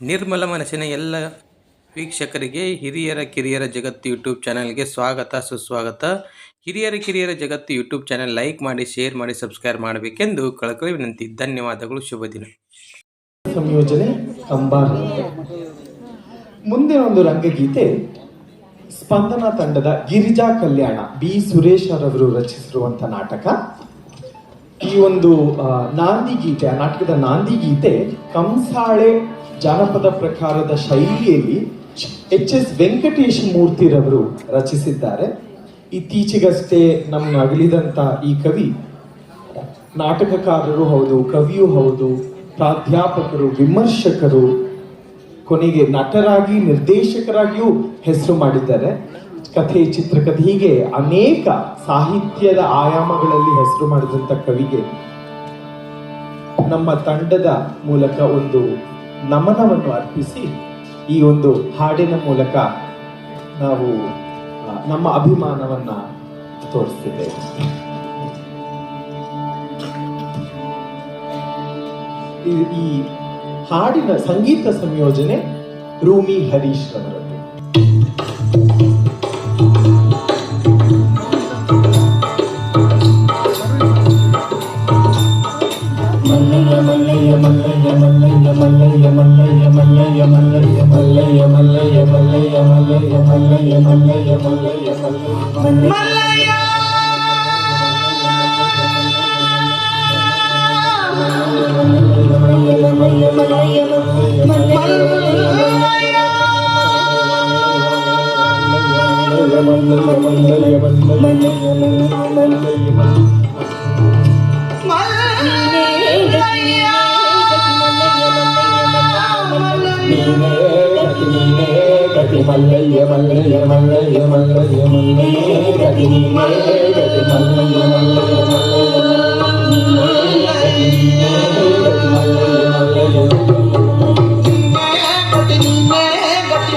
ನಿರ್ಮಲ ಮನಸ್ಸಿನ ಎಲ್ಲ ವೀಕ್ಷಕರಿಗೆ ಹಿರಿಯರ ಕಿರಿಯರ ಜಗತ್ತು ಯೂಟ್ಯೂಬ್ ಚಾನಲ್ಗೆ ಸ್ವಾಗತ, ಸುಸ್ವಾಗತ. ಹಿರಿಯರ ಕಿರಿಯರ ಜಗತ್ತು ಯೂಟ್ಯೂಬ್ ಚಾನಲ್ ಲೈಕ್ ಮಾಡಿ, ಶೇರ್ ಮಾಡಿ, ಸಬ್ಸ್ಕ್ರೈಬ್ ಮಾಡಬೇಕೆಂದು ಕಳಕಳಿ ವಿನಂತಿ. ಧನ್ಯವಾದಗಳು, ಶುಭ ದಿನ. ಸಂಯೋಜನೆ, ಕಂಬಾರ. ಮುಂದಿನ ಒಂದು ರಂಗಗೀತೆ. ಸ್ಪಂದನ ತಂಡದ ಗಿರಿಜಾ ಕಲ್ಯಾಣ, ಬಿ. ಸುರೇಶ್ ರವರು ರಚಿಸಿರುವಂತ ನಾಟಕ. ಈ ಒಂದು ನಾಂದಿ ಗೀತೆ ನಾಟಕದ ನಾಂದಿ ಗೀತೆ, ಕಂಸಾಳೆ ಜಾನಪದ ಪ್ರಕಾರದ ಶೈಲಿಯಲ್ಲಿ ಎಚ್ ಎಸ್ ವೆಂಕಟೇಶ್ ಮೂರ್ತಿರವರು ರಚಿಸಿದ್ದಾರೆ. ಇತ್ತೀಚೆಗಷ್ಟೇ ನಮ್ಮ ಅಗಲಿದಂತ ಈ ಕವಿ, ನಾಟಕಕಾರರು ಹೌದು, ಕವಿಯೂ ಹೌದು, ಪ್ರಾಧ್ಯಾಪಕರು, ವಿಮರ್ಶಕರು, ಕೊನೆಗೆ ನಟರಾಗಿ, ನಿರ್ದೇಶಕರಾಗಿಯೂ ಹೆಸರು ಮಾಡಿದ್ದಾರೆ. ಕಥೆ, ಚಿತ್ರಕಥೆ ಹೀಗೆ ಅನೇಕ ಸಾಹಿತ್ಯದ ಆಯಾಮಗಳಲ್ಲಿ ಹೆಸರು ಮಾಡಿದಂತ ಕವಿಗೆ ನಮ್ಮ ತಂಡದ ಮೂಲಕ ಒಂದು ನಮನವನ್ನು ಅರ್ಪಿಸಿ ಈ ಒಂದು ಹಾಡಿನ ಮೂಲಕ ನಾವು ನಮ್ಮ ಅಭಿಮಾನವನ್ನ ತೋರಿಸ್ತಿದ್ದೇವೆ ಈ- ಹಾಡಿನ ಸಂಗೀತ ಸಂಯೋಜನೆ ರೂಮಿ Harish ರವರದ್ದು Malaya, Malaya, Malaya, Malaya, Malaya, Malaya, Malaya, Malaya, Malaya, Malaya, Malaya, Malaya, Malaya, Malaya, Malaya, Malaya, Malaya, Malaya, Malaya, Malaya மல்லைய மல்லைய மல்லைய மல்லைய மல்லையே கதி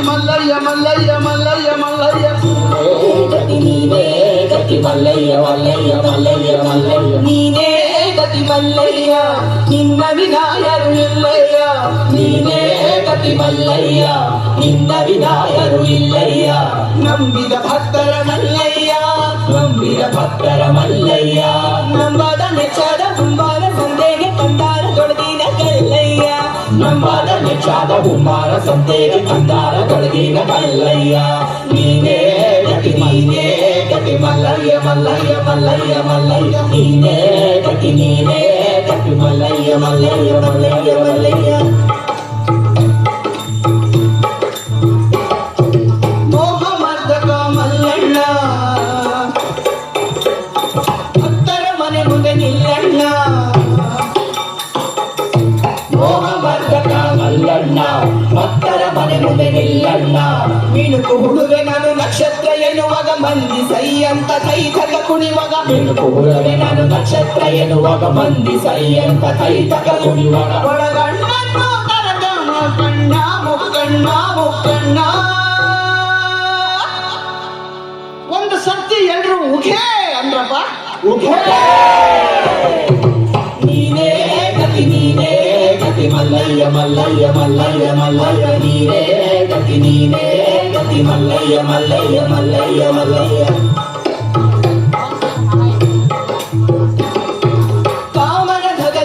மல்லைய மல்லைய மல்லைய மல்லைய மல்லைய மல்லைய. மல்லையா இந்த விநாயகர் இல்லையா? நீனே கத்தி மல்லையா இந்த விநாயகர் இல்லையா? நம்பித பக்தர மல்லையா நம்பித பக்தர மல்லையா நம்பாத நிச்சாத கும்பார சந்தேக கண்டார தொழுதின கல்லையா நம்பாத நிச்சாத கும்பார சந்தேக கண்டார தொழுதின கல்லையா நீனே మల్లయ్య మల్లయ్య మల్లయ్య మల్లయ్య నీనే కట్టి నీనే కట్టి మల్లయ్య మల్లయ్య మల్లయ్య మల్లయ్య ಭಕ್ತರ ಮನೆ ಮುಂದೆ ನಿಲ್ಲಣ್ಣ ಮಿಣುಕು ಹುಡುವೆ ನಾನು ನಕ್ಷತ್ರ ಎನ್ನುವಾಗ ಮಂದಿ ಸೈ ಅಂತ ಕೈ ತಗ ಕುಣಿವಾಗ. ಮಿಣುಕು ಹುಡುವೆ ನಾನು ನಕ್ಷತ್ರ ಎನ್ನುವಾಗ ಮಂದಿ ಸೈ ಅಂತ ಕೈ ತಗ ಕುಣಿವಾಗ. ಒಳಗಣ್ಣನ್ನು ಮುಕ್ಕಣ್ಣ ಮುಕ್ಕಣ್ಣ ಒಂದು ಸರ್ತಿ ಎಲ್ರು ಉಘೇ ಅಂದ್ರಪ್ಪ. ನೀನೇ మల్లయ్య మల్లయ్య మల్లయ్య మల్లయ్య నీరే గతి నీరే గతి మల్లయ్య మల్లయ్య మల్లయ్య మల్లయ్య. కామన ధగ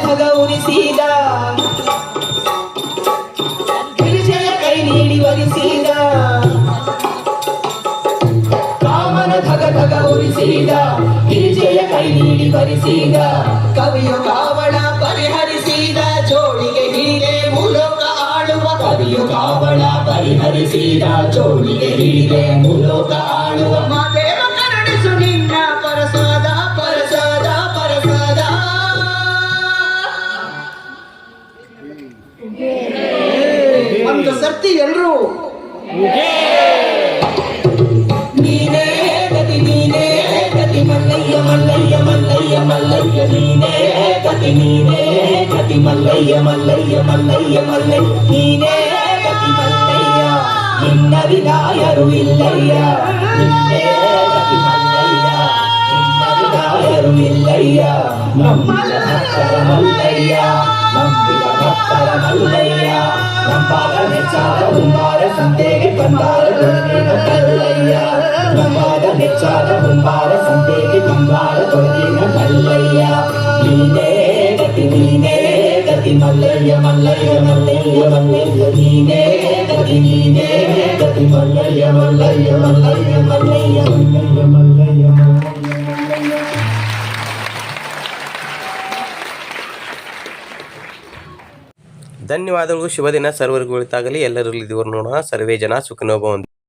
ಪರಿಹರಿಸಿದ ಜೋಳಿಗೆ ಹಿಡಿದೆ ಮುಲೋಕ ಆಳುವ ಮಾದೇವ ಕರುಣಿಸು ನಿನ್ನ ಪರಸಾದ ಪರಸಾದ ಪರಸಾದ ಒಂದು ಸರ್ತಿ ಎಲ್ರು ನೀನೇ ಗತಿ ನೀನೇ ಗತಿ ಮಲ್ಲಯ್ಯ ಮಲ್ಲಯ್ಯ ಮಲ್ಲಯ್ಯ ಮಲ್ಲಯ್ಯ ನೀನೇ ಗತಿ ನೀನೇ ಗತಿ ಮಲ್ಲಯ್ಯ ಮಲ್ಲಯ್ಯ ಮಲ್ಲಯ್ಯ ಮಲ್ಲಯ್ಯ ನೀನೇ ಗತಿ ಮಲ್ಲಯ್ಯ వినాయరు ఇల్లయ్యా వినాయరు ఇల్లయ్యా నమ్మల భక్తర మల్లయ్యా నమ్మిల భక్తర మల్లయ్యా நம்பாக நிச்சாத உம்பார சந்தேக பம்பார தொழுதின கல்லையா நம்பாக நிச்சாத உம்பார சந்தேக பம்பார தொழுதின கல்லையா நீனே கட்டி நீனே ಗತಿ ಮಲ್ಲಯ್ಯ ಮಲ್ಲಯ್ಯ ಮಲ್ಲಯ್ಯ ಮಲ್ಲಯ್ಯ ನೀನೇ ಗತಿ ನೀನೇ ಗತಿ ಮಲ್ಲಯ್ಯ ಮಲ್ಲಯ್ಯ ಮಲ್ಲಯ್ಯ ಮಲ್ಲಯ್ಯ ಮಲ್ಲಯ್ಯ ಮಲ್ಲಯ್ಯ ಧನ್ಯವಾದಗಳು ಶುಭ ದಿನ ಸರ್ವರಿಗೂ ಒಳಿತಾಗಲಿ ಎಲ್ಲರಲ್ಲಿ ದೇವರು ನೋಡೋಣ. ಸರ್ವೇ ಜನ ಸುಖನೋಭವಂತು